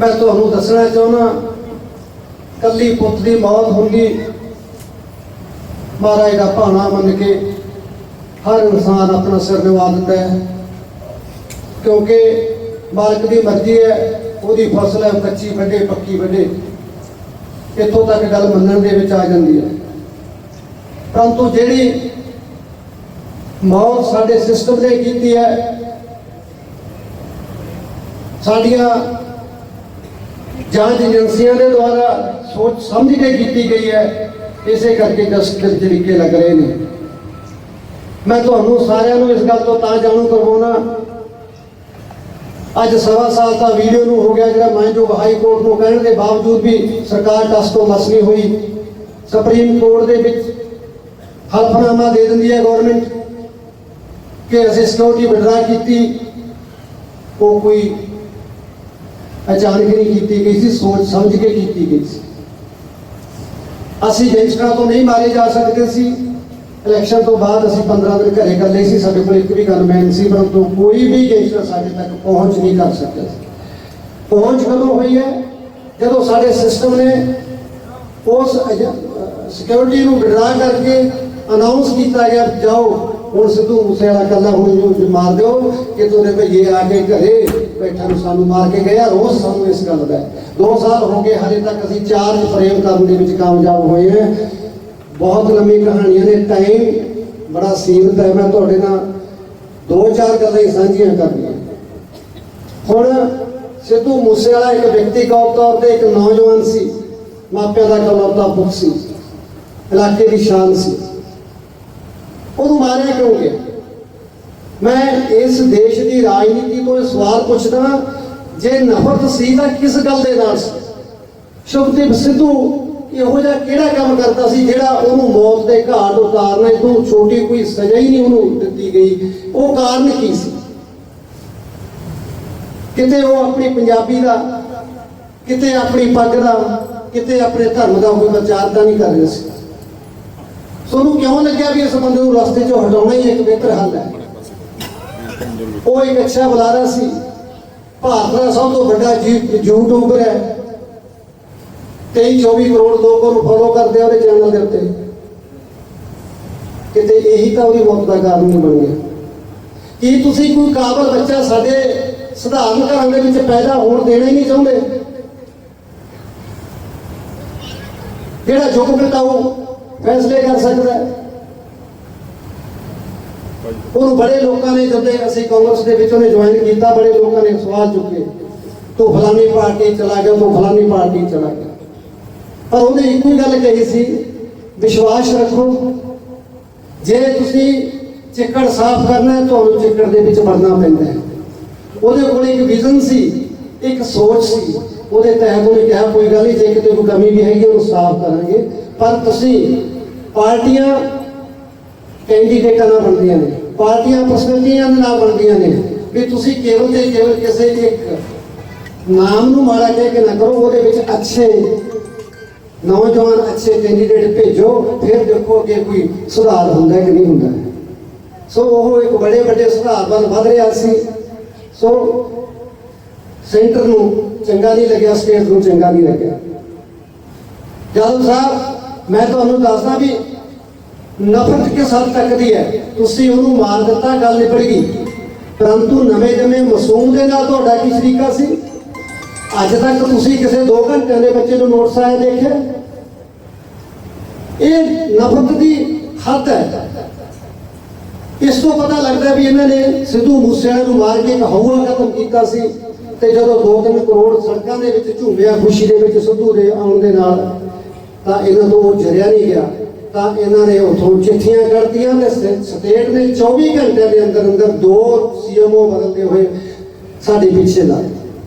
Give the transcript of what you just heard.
ਮੈਂ ਤੁਹਾਨੂੰ ਦੱਸਣਾ ਚਾਹੁੰਦਾ, ਕੱਲੀ ਪੁੱਤ ਦੀ ਮੌਤ ਹੁੰਦੀ, ਮਹਾਰਾਜ ਦਾ ਭਾਣਾ ਮੰਨ ਕੇ ਹਰ ਇਨਸਾਨ ਆਪਣਾ ਸਿਰ ਨਿਵਾ ਦਿੰਦਾ ਹੈ। ਕਿਉਂਕਿ ਮਾਲਕ ਦੀ ਮਰਜ਼ੀ ਹੈ, ਉਹਦੀ ਫਸਲ ਹੈ, ਕੱਚੀ ਵੱਡੇ ਪੱਕੀ ਵੱਡੇ ਇੱਥੋਂ ਤੱਕ ਗੱਲ ਮੰਨਣ ਦੇ ਵਿੱਚ ਆ ਜਾਂਦੀ ਹੈ। ਪਰੰਤੂ ਜਿਹੜੀ ਮੌਤ ਸਾਡੇ ਸਿਸਟਮ ਨੇ ਕੀਤੀ ਹੈ, ਸਾਡੀਆਂ ਜਾਂਚ ਏਜੰਸੀਆਂ ਦੇ ਦੁਆਰਾ ਸੋਚ ਸਮਝ ਕੇ ਕੀਤੀ ਗਈ ਹੈ। ਇਸੇ ਕਰਕੇ ਜਸਟਿਸ ਤਰੀਕੇ ਲੱਗ ਰਹੇ ਨੇ। ਮੈਂ ਤੁਹਾਨੂੰ ਸਾਰਿਆਂ ਨੂੰ ਇਸ ਗੱਲ ਤੋਂ ਤਾਂ ਜਾਣੂ ਕਰਵਾਉਣਾ, ਅੱਜ ਸਵਾ ਸਾਲ ਤਾਂ ਵੀਡੀਓ ਨੂੰ ਹੋ ਗਿਆ ਜਿਹੜਾ ਮੈਂ ਜੋ ਹਾਈ ਕੋਰਟ ਨੂੰ ਕਹਿਣ ਦੇ ਬਾਵਜੂਦ ਵੀ ਸਰਕਾਰ ਟਸ ਤੋਂ ਮਸ ਨਹੀਂ ਹੋਈ। ਸੁਪਰੀਮ ਕੋਰਟ ਦੇ ਵਿੱਚ ਹਲਫਨਾਮਾ ਦੇ ਦਿੰਦੀ ਹੈ ਗਵਰਨਮੈਂਟ ਕਿ ਅਸੀਂ ਸਿਕਿਉਰਿਟੀ ਵਿਡਰਾ ਕੀਤੀ। ਉਹ ਕੋਈ ਅਚਾਨਕ ਨਹੀਂ ਕੀਤੀ ਗਈ ਸੀ, ਸੋਚ ਸਮਝ ਕੇ ਕੀਤੀ ਗਈ ਸੀ। ਅਸੀਂ ਗੈਂਗਸਟਰਾਂ ਤੋਂ ਨਹੀਂ ਮਾਰੇ ਜਾ ਸਕਦੇ ਸੀ। ਇਲੈਕਸ਼ਨ ਤੋਂ ਬਾਅਦ ਅਸੀਂ 15 ਦਿਨ ਘਰੇ ਇਕੱਲੇ ਸੀ, ਸਾਡੇ ਕੋਲ ਇੱਕ ਵੀ ਗਨਮੈਨ ਸੀ, ਪਰੰਤੂ ਕੋਈ ਵੀ ਗੈਂਗਸਟਰ ਸਾਡੇ ਤੱਕ ਪਹੁੰਚ ਨਹੀਂ ਕਰ ਸਕਿਆ ਸੀ। ਪਹੁੰਚ ਕਦੋਂ ਹੋਈ ਹੈ? ਜਦੋਂ ਸਾਡੇ ਸਿਸਟਮ ਨੇ ਉਸ ਸਿਕਿਉਰਿਟੀ ਨੂੰ ਵਿਡਰਾ ਕਰਕੇ ਅਨਾਉਂਸ ਕੀਤਾ ਗਿਆ, ਜਾਓ ਹੁਣ ਸਿੱਧੂ ਮੂਸੇ ਵਾਲਾ ਕੱਲਾ ਹੁਣ ਜੋ ਮਾਰ ਦਿਓ ਕਿ ਤੁਹਾਡੇ ਭਈਏ ਆ ਕੇ ਘਰੇ ਬੈਠਾ ਨੂੰ ਸਾਨੂੰ ਮਾਰ ਕੇ ਗਿਆ, ਰੋਜ਼ ਸਾਨੂੰ ਇਸ ਗੱਲ ਦਾ। 2 ਸਾਲ ਹੋ ਗਏ, ਹਜੇ ਤੱਕ ਅਸੀਂ ਚਾਰਜ ਫਰੇਮ ਕਰਨ ਦੇ ਵਿੱਚ ਕਾਮਯਾਬ ਹੋਏ ਹਾਂ। ਬਹੁਤ ਲੰਮੀ ਕਹਾਣੀਆਂ ਨੇ ਟਾਈਮ ਬੜਾ ਸੀਮਿਤ ਹੈ। ਮੈਂ ਤੁਹਾਡੇ ਨਾਲ ਦੋ ਚਾਰ ਗੱਲਾਂ ਹੀ ਸਾਂਝੀਆਂ ਕਰਨੀਆਂ। ਹੁਣ ਸਿੱਧੂ ਮੂਸੇਵਾਲਾ ਇੱਕ ਵਿਅਕਤੀਗਤ ਤੌਰ ਤੇ ਇੱਕ ਨੌਜਵਾਨ ਸੀ। ਮਾਪਿਆਂ ਦਾ ਇਕਲੌਤਾ ਪੁੱਤ ਸੀ। ਇਲਾਕੇ ਦੀ ਸ਼ਾਨ ਸੀ। ਉਹਨੂੰ ਮਾਰਿਆ ਕਿਉਂ ਗਿਆ? ਮੈਂ ਇਸ ਦੇਸ਼ ਦੀ ਰਾਜਨੀਤੀ ਤੋਂ ਇਹ ਸਵਾਲ ਪੁੱਛਦਾ ਜੇ ਨਫ਼ਰਤ ਸੀ ਤਾਂ ਕਿਸ ਗੱਲ ਦੇ ਨਾਲ ਸੀ? ਸ਼ੁਭਦੀਪ ਸਿੱਧੂ ਇਹੋ ਜਿਹਾ ਕਿਹੜਾ ਕੰਮ ਕਰਦਾ ਸੀ ਜਿਹੜਾ ਉਹਨੂੰ ਮੌਤ ਦੇ ਘਾਟ ਉਤਾਰਨਾ ਇਹ ਤੋਂ ਛੋਟੀ ਕੋਈ ਸਜ਼ਾ ਹੀ ਨਹੀਂ ਉਹਨੂੰ ਦਿੱਤੀ ਗਈ? ਉਹ ਕਾਰਨ ਕੀ ਸੀ? ਕਿਤੇ ਉਹ ਆਪਣੀ ਪੰਜਾਬੀ ਦਾ, ਕਿਤੇ ਆਪਣੀ ਪੱਗ ਦਾ, ਕਿਤੇ ਆਪਣੇ ਧਰਮ ਦਾ ਕੋਈ ਵਿਚਾਰਦਾ ਨਹੀਂ ਕਰ ਰਿਹਾ ਸੀ? ਤੁਹਾਨੂੰ ਕਿਉਂ ਲੱਗਿਆ ਵੀ ਇਸ ਬੰਦੇ ਨੂੰ ਰਸਤੇ 'ਚੋਂ ਹਟਾਉਣਾ ਹੀ ਇੱਕ ਬਿਹਤਰ ਹੱਲ ਹੈ? ਉਹ ਇੱਕ ਅੱਛਾ ਬੁਲਾਰਾ ਸੀ। ਭਾਰਤ ਦਾ ਸਭ ਤੋਂ ਵੱਡਾ ਜੀ- ਯੂਟਿਊਬਰ ਹੈ। 23 24 ਕਰੋੜ ਲੋਕ ਉਹਨੂੰ ਫੋਲੋ ਕਰਦੇ ਆ ਉਹਦੇ ਚੈਨਲ ਦੇ ਉੱਤੇ। ਕਿਤੇ ਇਹੀ ਤਾਂ ਉਹਦੀ ਮੌਤ ਦਾ ਕਾਰਨ ਨਹੀਂ ਬਣ ਗਿਆ। ਕੀ ਤੁਸੀਂ ਕੋਈ ਕਾਬਲ ਬੱਚਾ ਸਾਡੇ ਸਧਾਰਨ ਘਰਾਂ ਦੇ ਵਿੱਚ ਪੈਦਾ ਹੋਣ ਦੇਣਾ ਹੀ ਨਹੀਂ ਚਾਹੁੰਦੇ? ਜਿਹੜਾ ਜੋ ਉਹ ਫੈਸਲੇ ਕਰ ਸਕਦਾ ਹੈ। ਉਹਨੂੰ ਬੜੇ ਲੋਕਾਂ ਨੇ ਜਦੋਂ ਅਸੀਂ ਕਾਂਗਰਸ ਦੇ ਵਿੱਚ ਉਹਨੇ ਜੁਆਇਨ ਕੀਤਾ, ਬੜੇ ਲੋਕਾਂ ਨੇ ਸਵਾਲ ਚੁੱਕੇ। ਤੂੰ ਫਲਾਨੀ ਪਾਰਟੀ ਚਲਾ ਗਿਆ, ਤੂੰ ਫਲਾਨੀ ਪਾਰਟੀ ਚਲਾ ਗਿਆ। ਪਰ ਉਹਨੇ ਇੱਕੋ ਹੀ ਗੱਲ ਕਹੀ ਸੀ, ਵਿਸ਼ਵਾਸ ਰੱਖੋ। ਜੇ ਤੁਸੀਂ ਚਿੱਕੜ ਸਾਫ਼ ਕਰਨਾ ਹੈ, ਤੁਹਾਨੂੰ ਚਿੱਕੜ ਦੇ ਵਿੱਚ ਵੜਨਾ ਪੈਂਦਾ ਹੈ। ਉਹਦੇ ਕੋਲ ਇੱਕ ਵਿਜ਼ਨ ਸੀ, ਇੱਕ ਸੋਚ ਸੀ। ਉਹਦੇ ਤਹਿਤ ਉਹਨੇ ਕਿਹਾ, ਕੋਈ ਗੱਲ ਨਹੀਂ, ਜੇ ਕਿਤੇ ਕੋਈ ਕਮੀ ਵੀ ਹੈਗੀ, ਉਹਨੂੰ ਸਾਫ਼ ਕਰਾਂਗੇ। ਪਰ ਤੁਸੀਂ ਪਾਰਟੀਆਂ ਕੈਂਡੀਡੇਟਾਂ ਨਾਲ ਬਣਦੀਆਂ ਨੇ। ਪਾਰਟੀਆਂ ਪਰਸਨੈਲਿਟੀਆਂ ਦੇ ਨਾਲ ਬਣਦੀਆਂ ਨੇ। ਵੀ ਤੁਸੀਂ ਕੇਵਲ ਤੇ ਕੇਵਲ ਕਿਸੇ ਇੱਕ ਨਾਮ ਨੂੰ ਮਾੜਾ ਕਹਿ ਕੇ ਨਾ ਕਰੋ, ਉਹਦੇ ਵਿੱਚ ਅੱਛੇ ਨੌਜਵਾਨ, ਅੱਛੇ ਕੈਂਡੀਡੇਟ ਭੇਜੋ, ਫਿਰ ਦੇਖੋ ਕਿ ਕੋਈ ਸੁਧਾਰ ਹੁੰਦਾ ਕਿ ਨਹੀਂ ਹੁੰਦਾ। ਸੋ ਉਹ ਇੱਕ ਬੜੇ ਵੱਡੇ ਸੁਧਾਰ ਵੱਲ ਵਧ ਰਿਹਾ ਸੀ। ਸੋ ਸੈਂਟਰ ਨੂੰ ਚੰਗਾ ਨਹੀਂ ਲੱਗਿਆ, ਸਟੇਟ ਨੂੰ ਚੰਗਾ ਨਹੀਂ ਲੱਗਿਆ। ਜਾਦਵ ਸਾਹਿਬ ਮੈਂ ਤੁਹਾਨੂੰ ਦੱਸਦਾ ਵੀ ਨਫ਼ਰਤ ਕਿਸ ਹੱਦ ਤੱਕ ਦੀ ਹੈ? ਤੁਸੀਂ ਉਹਨੂੰ ਮਾਰ ਦਿੱਤਾ, ਗੱਲ ਨਿਬੜ ਗਈ। ਪਰੰਤੂ ਨਵੇਂ ਜੰਮੇ ਮਾਸੂਮ ਦੇ ਨਾਲ ਤੁਹਾਡਾ ਕੀ ਸ਼ਰੀਕਾ ਸੀ? ਅੱਜ ਤੱਕ ਤੁਸੀਂ ਕਿਸੇ 2 ਘੰਟਿਆਂ ਦੇ ਬੱਚੇ ਨੂੰ ਨੋਟਿਸ ਆਇਆ ਦੇਖਿਆ? ਇਹ ਨਫ਼ਰਤ ਦੀ ਹੱਦ ਹੈ। ਇਸ ਤੋਂ ਪਤਾ ਲੱਗਦਾ ਵੀ ਇਹਨਾਂ ਨੇ ਸਿੱਧੂ ਮੂਸੇਵਾਲੇ ਨੂੰ ਮਾਰ ਕੇ ਇੱਕ ਹਊਆ ਖਤਮ ਕੀਤਾ ਸੀ ਤੇ ਜਦੋਂ 2-3 ਕਰੋੜ ਸੜਕਾਂ ਦੇ ਵਿੱਚ ਝੂਮਿਆ ਖੁਸ਼ੀ ਦੇ ਵਿੱਚ ਸਿੱਧੂ ਦੇ ਆਉਣ ਦੇ ਨਾਲ ਤਾਂ ਇਹਨਾਂ ਤੋਂ ਉਹ ਜਰਿਆ ਨਹੀਂ ਗਿਆ। ਤਾਂ ਇਹਨਾਂ ਨੇ ਉਥੋਂ ਚਿੱਠੀਆਂ ਕਰਤੀਆਂ ਤੇ ਸਟੇਟ ਨੇ 24 ਘੰਟਿਆਂ ਦੇ ਅੰਦਰ ਅੰਦਰ ਦੋ ਸੀਐਮਓ ਬਦਲਦੇ ਹੋਏ ਸਾਡੇ ਪਿੱਛੇ ਲਾ